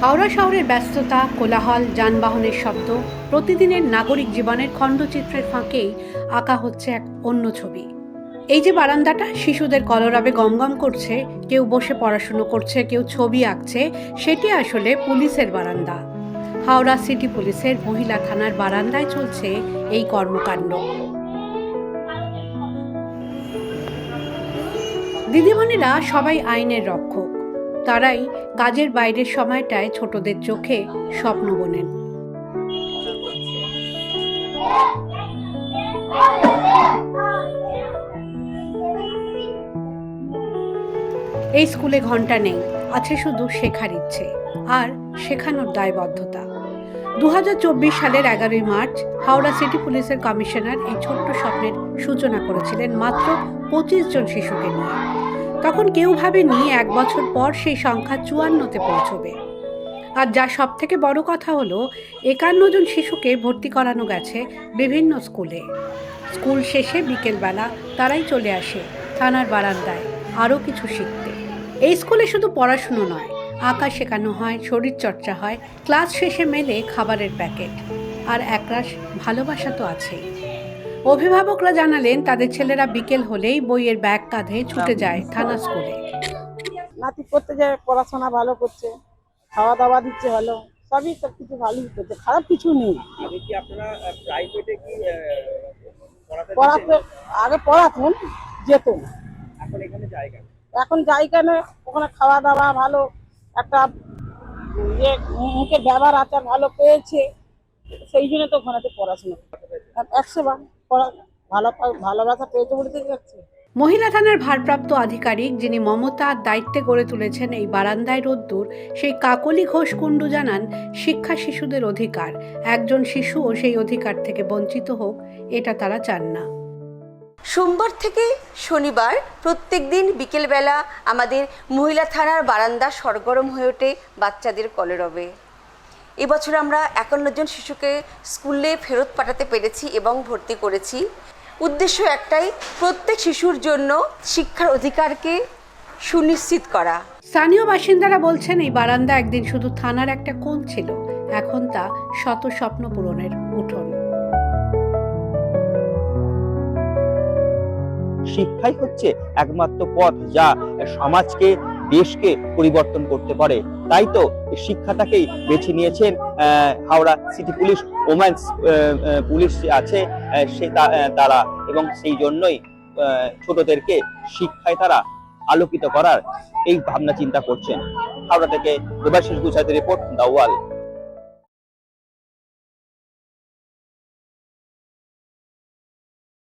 হাওড়া শহরের ব্যস্ততা, কোলাহল, যানবাহনের শব্দ প্রতিদিনের নাগরিক জীবনের খণ্ডচিত্রের ফাঁকেই আঁকা হচ্ছে এক অন্য ছবি। এই যে বারান্দাটা, শিশুদের কলরাবে গমগম করছে, কেউ বসে পড়াশুনো করছে, কেউ ছবি আঁকছে, সেটি আসলে পুলিশের বারান্দা। হাওড়া সিটি পুলিশের মহিলা থানার বারান্দায় চলছে এই কর্মকাণ্ড। দিদিমণিরা সবাই আইনের রক্ষক। তারাই কাজের বাইরের সময়টায় ছোটদের চোখে স্বপ্ন বোনেন। এই স্কুলে ঘণ্টা নেই, আছে শুধু শেখার ইচ্ছে আর শেখানোর দায়বদ্ধতা। দু হাজার চব্বিশ সালের এগারোই মার্চ হাওড়া সিটি পুলিশের কমিশনার এই ছোট্ট স্বপ্নের সূচনা করেছিলেন মাত্র পঁচিশ জন শিশুকে নিয়ে। তখন কেউ ভাবেনি এক বছর পর সেই সংখ্যা চুয়ান্নতে পৌঁছবে। আর যা সব থেকে বড় কথা হলো, একান্ন জন শিশুকে ভর্তি করানো গেছে বিভিন্ন স্কুলে। স্কুল শেষে বিকেলবেলা তারাই চলে আসে থানার বারান্দায় আরও কিছু শিখতে। এই স্কুলে শুধু পড়াশুনো নয়, আঁকা শেখানো হয়, শরীরচর্চা হয়, ক্লাস শেষে মেলে খাবারের প্যাকেট। আর একরাশ ভালোবাসা তো আছেই। অভিভাবকরা জানালেন তাদের ছেলেরা বিকেল হলেই বইয়ের ব্যাগ কাঁধে ছুটে যায় থানা স্কুলে। নাতি করতে যায় পড়াশোনা ভালো করছে খাওয়া দাওয়া দিচ্ছে ভালো সবই সব কিছু ভালোই করছে খারাপ কিছু নেই। আগে কি আপনারা প্রাইভেটে কি পড়াতে আগে পড়াতেন যেত এখন এখানে জায়গা। এখন কেন ওখানে খাওয়া দাওয়া ভালো একটা ইয়ে মুখের ব্যবহার আচার ভালো পেয়েছে সেই জন্য তো ওখানেতে পড়াশোনা। একশো বার। ভালো ভালোবাসা পেয়েছে বলে তো যাচ্ছে। মহিলা থানার ভারপ্রাপ্ত আধিকারিক যিনি মমতা আর দায়িত্বে গড়ে তুলেছেন এই বারান্দায় রোদ্দুর সেই কাকলি ঘোষ কুণ্ডু জানান শিক্ষা শিশুদের অধিকার। একজন শিশুও সেই অধিকার থেকে বঞ্চিত হোক এটা তারা চান না। সোমবার থেকে শনিবার প্রত্যেক দিন বিকেলবেলা আমাদের মহিলা থানার বারান্দা সরগরম হয়ে ওঠে বাচ্চাদের কলরবে। এবছর আমরা একান্ন জন শিশুকে স্কুলে ফেরত পাঠাতে পেরেছি এবং ভর্তি করেছি। উদ্দেশ্য একটাই প্রত্যেক শিশুর জন্য শিক্ষার অধিকারকে সুনিশ্চিত করা। স্থানীয় বাসিন্দারা বলছেন এই বারান্দা একদিন শুধু থানার একটা কোণ ছিল এখন তা শত স্বপ্ন পূরণের উঠোন। শিক্ষাই হচ্ছে একমাত্র পথ যা সমাজকে দেশকে পরিবর্তন করতে পারে। তাই তো শিক্ষাটাকেই বেছে নিয়েছেন Howrah city police, women's police আছে সে তারা। এবং সেই জন্যই ছোটদেরকে শিক্ষায় তারা আলোকিত করার এই ভাবনা চিন্তা করছেন। হাওড়া থেকে দেবাশিস গুজরাতের রিপোর্ট দাওয়াল